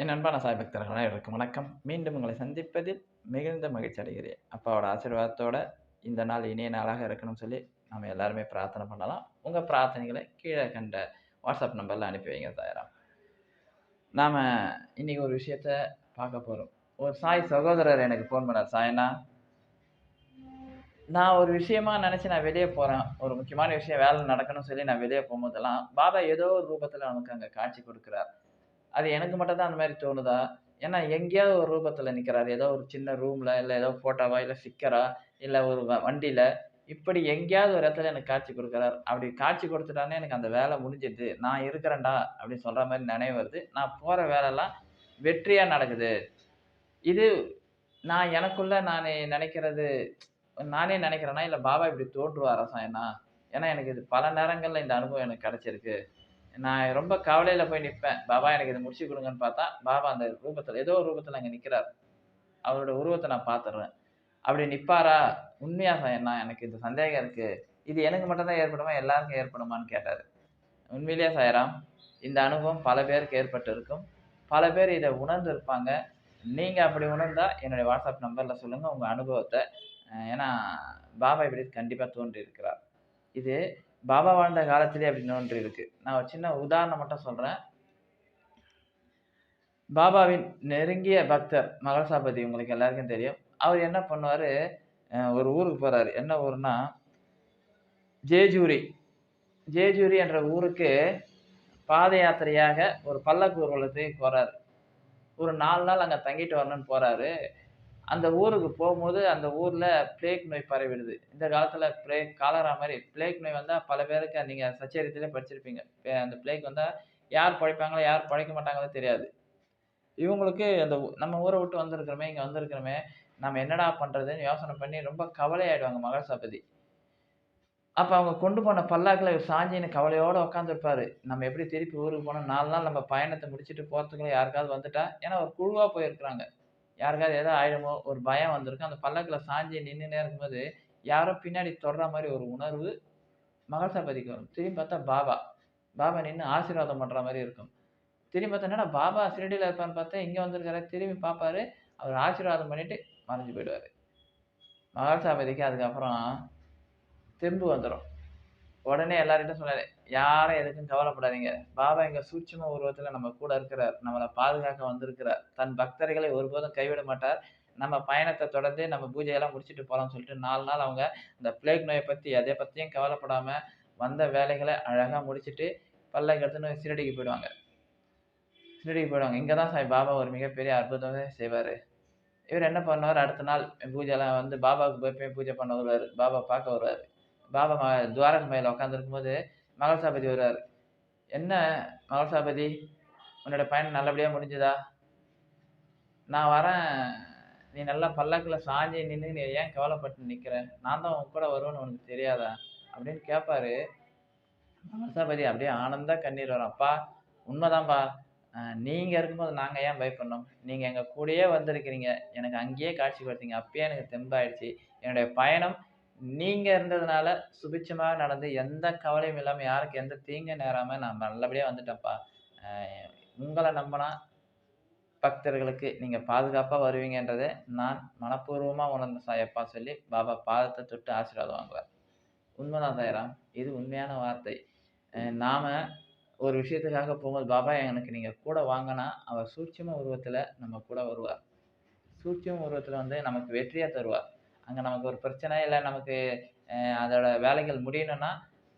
என் அன்பான சாய் பக்தர்களாக இருக்கும் வணக்கம். மீண்டும் உங்களை சந்திப்பதில் மிகுந்த மகிழ்ச்சி அடைகிறேன். அப்பாவோட ஆசீர்வாதத்தோட இந்த நாள் இனிய நாளாக இருக்கணும்னு சொல்லி நம்ம எல்லாருமே பிரார்த்தனை பண்ணலாம். உங்கள் பிரார்த்தனைகளை கீழே கண்ட வாட்ஸ்அப் நம்பரில் அனுப்பி வைங்க சாயராம். நாம் இன்றைக்கி ஒரு விஷயத்த பார்க்க போகிறோம் ஒரு சாய் சகோதரர் எனக்கு ஃபோன் பண்ணார். சாயனா நான் ஒரு விஷயமா நினச்சி நான் வெளியே போகிறேன் ஒரு முக்கியமான விஷயம் வேலை நடக்கணும்னு சொல்லி நான் வெளியே போகும்போதெல்லாம் பாபா ஏதோ ஒரு ரூபத்தில் நமக்கு அங்கே காட்சி கொடுக்குறார். அது எனக்கு மட்டும் தான் அந்த மாதிரி தோணுதா? ஏன்னா எங்கேயாவது ஒரு ரூபத்தில் நிற்கிறாரு ஏதோ ஒரு சின்ன ரூமில் இல்லை ஏதோ ஃபோட்டோவா இல்லை ஸ்டிக்கரா இல்லை ஒரு வ வண்டியில். இப்படி எங்கேயாவது ஒரு இடத்துல எனக்கு காட்சி கொடுக்குறார். அப்படி காட்சி கொடுத்துட்டானே எனக்கு அந்த வேலை முடிஞ்சிது. நான் இருக்கிறேன்டா அப்படின்னு சொல்கிற மாதிரி நினைவு வருது. நான் போகிற வேலைலாம் வெற்றியாக நடக்குது. இது நான் எனக்குள்ள நான் நினைக்கிறது நானே நினைக்கிறேன்னா இல்லை பாபா இப்படி தோன்றுவாரா சாயனா? ஏன்னா எனக்கு இது பல நேரங்களில் இந்த அனுபவம் எனக்கு கிடச்சிருக்கு. நான் ரொம்ப கவலையில் போய் நிற்பேன் பாபா எனக்கு இதை முடிச்சு கொடுங்கன்னு பார்த்தா பாபா அந்த ரூபத்தில் ஏதோ ஒரு ரூபத்தில் அங்கே நிற்கிறார் அவரோட உருவத்தை நான் பார்த்துடுறேன். அப்படி நிற்பாரா உண்மையாக சாயண்ணா எனக்கு இந்த சந்தேகம் இருக்குது இது எனக்கு மட்டும்தான் ஏற்படுமா? எல்லாருக்கும் ஏற்படுமான்னு கேட்டார். உண்மையிலேயே சாயராம் இந்த அனுபவம் பல பேருக்கு ஏற்பட்டு இருக்கும். பல பேர் இதை உணர்ந்து இருப்பாங்க நீங்கள் அப்படி உணர்ந்தா என்னுடைய வாட்ஸ்அப் நம்பரில் சொல்லுங்கள் உங்கள் அனுபவத்தை ஏன்னா பாபா இப்படி கண்டிப்பாக தோன்றி இருக்கிறார் இது பாபா வாழ்ந்த காலத்திலே அப்படி ஒன்று இருக்கு. நான் ஒரு சின்ன உதாரணம் மட்டும் சொல்கிறேன் பாபாவின் நெருங்கிய பக்தர் மகசாபதி உங்களுக்கு எல்லாருக்கும் தெரியும். அவர் என்ன பண்ணுவார்? ஒரு ஊருக்கு போகிறாரு என்ன ஊர்னா ஜேஜூரி. ஜேஜூரி என்ற ஊருக்கு பாத யாத்திரையாக ஒரு பல்லக்கு ஊர்வலத்துக்கு போகிறாரு ஒரு நாலு நாள் அங்கே தங்கிட்டு வரணும்னு போகிறாரு அந்த ஊருக்கு போகும்போது அந்த ஊரில் பிளேக் நோய் பரவிடுது. இந்த காலத்தில் பிளேக் காலரா மாதிரி பிளேக் நோய் வந்தால் பல பேருக்கு நீங்கள் சச்சரித்திலே படிச்சிருப்பீங்க. அந்த பிளேக் வந்தால் யார் பழைப்பாங்களோ யார் பழைக்க மாட்டாங்களோ தெரியாது. இவங்களுக்கு அந்த நம்ம ஊரை விட்டு வந்திருக்கிறோமே இங்கே வந்திருக்கிறோமே நம்ம என்னடா பண்ணுறதுன்னு யோசனை பண்ணி ரொம்ப கவலையாயிடுவாங்க மகசாபதி. அப்போ அவங்க கொண்டு போன பல்லாக்கில் சாஞ்சின்னு கவலையோடு உட்காந்துருப்பாரு நம்ம எப்படி திருப்பி ஊருக்கு போனோம்? நாலு நாள் நம்ம பயணத்தை முடிச்சுட்டு போகிறதுக்குள்ள யாருக்காவது வந்துட்டா? ஏன்னா ஒரு குழுவாக போயிருக்கிறாங்க. யாருக்காவது ஏதோ ஆயிடுமோ ஒரு பயம் வந்திருக்கும். அந்த பல்லக்கில் சாஞ்சி நின்றுனே இருக்கும்போது யாரோ பின்னாடி தொடுற மாதிரி ஒரு உணர்வு மகசாபதிக்கு வரும். திரும்பி பார்த்தா பாபா. பாபா நின்று ஆசீர்வாதம் பண்ணுற மாதிரி இருக்கும். திரும்பி பார்த்தா என்னடா பாபா சிரடியில் இருப்பான்னு பார்த்தா இங்கே வந்திருக்காரு. திரும்பி பார்ப்பாரு. அவர் ஆசீர்வாதம் பண்ணிட்டு மறைஞ்சு போயிடுவார். மகசாபதிக்கு அதுக்கப்புறம் தெம்பு வந்துடும் உடனே எல்லார்கிட்ட சொன்னாரு யாரும் எதுக்கும் கவலைப்படாதீங்க. பாபா எங்க சூட்சம உருவத்துல நம்ம கூட இருக்கிறார். நம்மளை பாதுகாக்க வந்திருக்கிறார். தன் பக்தர்களை ஒருபோதும் கைவிட மாட்டார். நம்ம பயணத்தை தொடர்ந்து நம்ம பூஜையெல்லாம் முடிச்சுட்டு போகலாம்னு சொல்லிட்டு நாலு நாள் அவங்க இந்த பிளேக் நோயை பற்றி எதை பற்றியும் கவலைப்படாம வந்த வேலைகளை அழகாக முடிச்சுட்டு பல்லக்கு எடுத்துன்னு சிறடிக்கு போயிடுவாங்க. சிறடிக்கு போயிடுவாங்க. இங்கே தான் சாய் பாபா ஒரு மிகப்பெரிய அற்புதமே செய்வார். இவர் என்ன பண்ணுவார்? அடுத்த நாள் பூஜைலாம் வந்து பாபாவுக்கு போய் போய் பூஜை பண்ண வருவார். பாபா பார்க்க வருவார். பாபா ம துவாரக போது மகள் மகள்சாபதி வருவார். என்ன மகள்சாபதி? உன்னோட பயணம் நல்லபடியாக முடிஞ்சுதா? நான் வரேன். நீ நல்லா பல்லாக்கில் சாஞ்சி நின்று நீ ஏன் கவலைப்பட்டு நிற்கிற நான் தான் உன் கூட வருவேன்னு உனக்கு தெரியாதா? அப்படின்னு கேட்பாரு மகள்சாபதி அப்படியே ஆனந்தா கண்ணீர் வரும். அப்பா உண்மைதான்ப்பா நீங்கள் நீங்க இருக்கும்போது நாங்க ஏன் பயப்படணும்? நீங்க எங்க கூடயே வந்திருக்கிறீங்க. எனக்கு அங்கேயே காட்சி கொடுத்தீங்க அப்பயே எனக்கு தெம்பாயிடுச்சு. என்னுடைய பயணம் நீங்கள் இருந்ததுனால சுபிட்சமாக நடந்து எந்த கவலையும் இல்லாமல் யாருக்கு எந்த தீங்கும் நேராமல் நான் நல்லபடியாக வந்துட்டேன்ப்பா. உங்களை நம்பினா பக்தர்களுக்கு நீங்கள் பாதுகாப்பாக வருவீங்கன்றதை நான் மனப்பூர்வமாக உணர்ந்த சாயப்பா சொல்லி பாபா பாதத்தை தொட்டு ஆசீர்வாதம் வாங்குவார். உண்மைதான் சாயராம் இது உண்மையான வார்த்தை. நாம் ஒரு விஷயத்துக்காக போகும்போது பாபா எனக்கு நீங்கள் கூட வாங்கினா அவர் சூட்சம உருவத்தில் நம்ம கூட வருவார். சூட்சம உருவத்தில் வந்து நமக்கு வெற்றியாக தருவார். அங்கே நமக்கு ஒரு பிரச்சனை இல்லை. நமக்கு அதோட வேலைகள் முடியணும்னா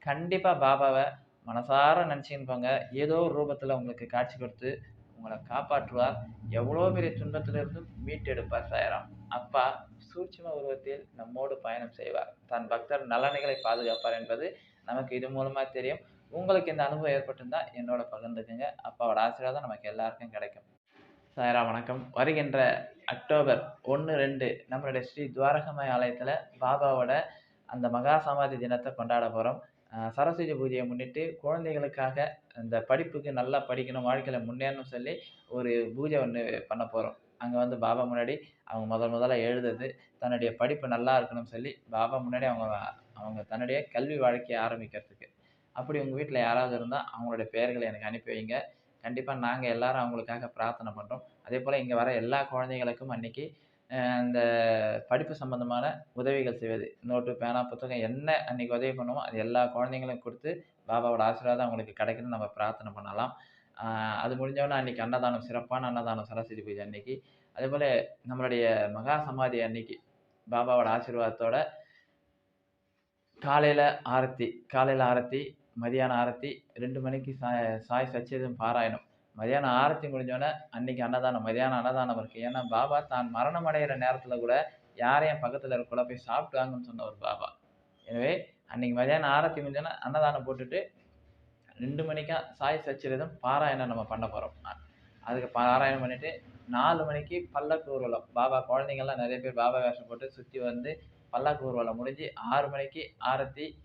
கண்டிப்பாக பாபாவை மனசார நினச்சின்னு போங்க ஏதோ ஒரு ரூபத்தில் உங்களுக்கு காட்சி கொடுத்து உங்களை காப்பாற்றுவார் எவ்வளோ பெரிய துன்பத்திலிருந்தும் மீட்டெடுப்பார் சாயராம். அப்பா சூட்சும உருவத்தில் நம்மோடு பயணம் செய்வார். தன் பக்தர் நலன்களை பாதுகாப்பார் என்பது நமக்கு இது மூலமாக தெரியும். உங்களுக்கு இந்த அனுபவம் ஏற்பட்டிருந்தால் என்னோட பகிர்ந்துக்குங்க. அப்பாவோட ஆசீர்வாதம் நமக்கு எல்லாருக்கும் கிடைக்கும். சாயரா வணக்கம். வருகின்ற அக்டோபர் ஒன்று ரெண்டு நம்மளுடைய ஸ்ரீ துவாரகமய ஆலயத்தில் பாபாவோட அந்த மகா சமாதி தினத்தை கொண்டாட போகிறோம் சரஸ்வதி பூஜையை முன்னிட்டு குழந்தைகளுக்காக இந்த படிப்புக்கு நல்லா படிக்கணும் வாழ்க்கையில் முன்னேறணும் சொல்லி ஒரு பூஜை ஒன்று பண்ண போகிறோம் அங்கே வந்து பாபா முன்னாடி அவங்க முதல் முதல்ல எழுதுது தன்னுடைய படிப்பு நல்லா இருக்கணும்னு சொல்லி பாபா முன்னாடி அவங்க அவங்க தன்னுடைய கல்வி வாழ்க்கையை ஆரம்பிக்கிறதுக்கு. அப்படி உங்கள் வீட்டில் யாராவது இருந்தால் அவங்களுடைய பெயர்களை எனக்கு அனுப்பி வைங்க. கண்டிப்பாக நாங்கள் எல்லாரும் அவங்களுக்காக பிரார்த்தனை பண்ணுறோம் அதே போல் இங்கே வர எல்லா குழந்தைகளுக்கும் அன்னைக்கு அந்த படிப்பு சம்பந்தமான உதவிகள் செய்வது. நோட்டு, பேனா, புத்தகம் என்ன அன்றைக்கி உதவி பண்ணுமோ, அது எல்லா குழந்தைங்களுக்கும் கொடுத்து பாபாவோட ஆசீர்வாதம் அவங்களுக்கு கிடைக்குன்னு நம்ம பிரார்த்தனை பண்ணலாம். அது முடிஞ்சவொடனே அன்றைக்கி அன்னதானம், சிறப்பான அன்னதானம் சரஸ்வதி பூஜை அன்னைக்கு. அதேபோல் நம்மளுடைய மகா சமாதி அன்னைக்கு, பாபாவோட ஆசீர்வாதத்தோட காலையில் ஆரத்தி காலையில் ஆரத்தி, மதியான ஆரத்தி, ரெண்டு மணிக்கு சாய் சாய் சச்சரிதம் பாராயணம். மதியானம் ஆரத்தி முடிஞ்சோடனே அன்னைக்கு அன்னதானம், மதியானம் அன்னதானம் இருக்கு. ஏன்னா, பாபா தான் மரணம் அடைகிற நேரத்தில் கூட, யாரையும் பக்கத்தில் இருக்கக்கூட போய் சாப்பிட்டு வாங்கன்னு சொன்ன ஒரு பாபா. எனவே, அன்னைக்கு மதியானம் ஆரத்தி முடிஞ்சோனே, அன்னதானம் போட்டுட்டு, ரெண்டு மணிக்கா சாய் சச்சரிதம் பாராயணம் நம்ம பண்ண போகிறோம் அதுக்கு பாராயணம் பண்ணிட்டு, நாலு மணிக்கு பல்லக்கு ஊர்வலம். பாபா குழந்தைங்கள்லாம் நிறைய பேர் பாபா வேஷம் போட்டு சுற்றி வந்து, பல்லக்கு ஊர்வலம் முடிஞ்சு ஆறு மணிக்கு ஆரத்தி,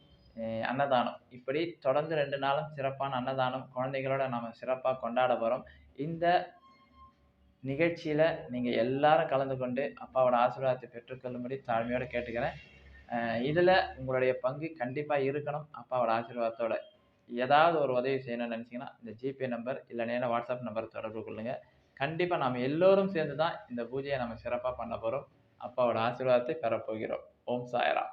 அன்னதானம். இப்படி தொடர்ந்து ரெண்டு நாளும் சிறப்பான அன்னதானம், குழந்தைகளோட நம்ம சிறப்பாக கொண்டாட போகிறோம் இந்த நிகழ்ச்சியில் நீங்கள் எல்லாரும் கலந்து கொண்டு, அப்பாவோட ஆசீர்வாதத்தை பெற்றுக்கொள்ளும்படி தாழ்மையோடு கேட்டுக்கிறேன். இதில் உங்களுடைய பங்கு கண்டிப்பாக இருக்கணும், அப்பாவோட ஆசீர்வாதத்தோட. ஏதாவது ஒரு உதவி செய்யணும்னு நினச்சிங்கன்னா இந்த ஜிபே நம்பர் இல்லைனா வாட்ஸ்அப் நம்பர் தொடர்பு கொள்ளுங்கள் கண்டிப்பாக நாம் எல்லோரும் சேர்ந்து தான் இந்த பூஜையை நம்ம சிறப்பாக பண்ண போகிறோம் அப்பாவோட ஆசீர்வாதத்தை பெறப்போகிறோம். ஓம் சாயரா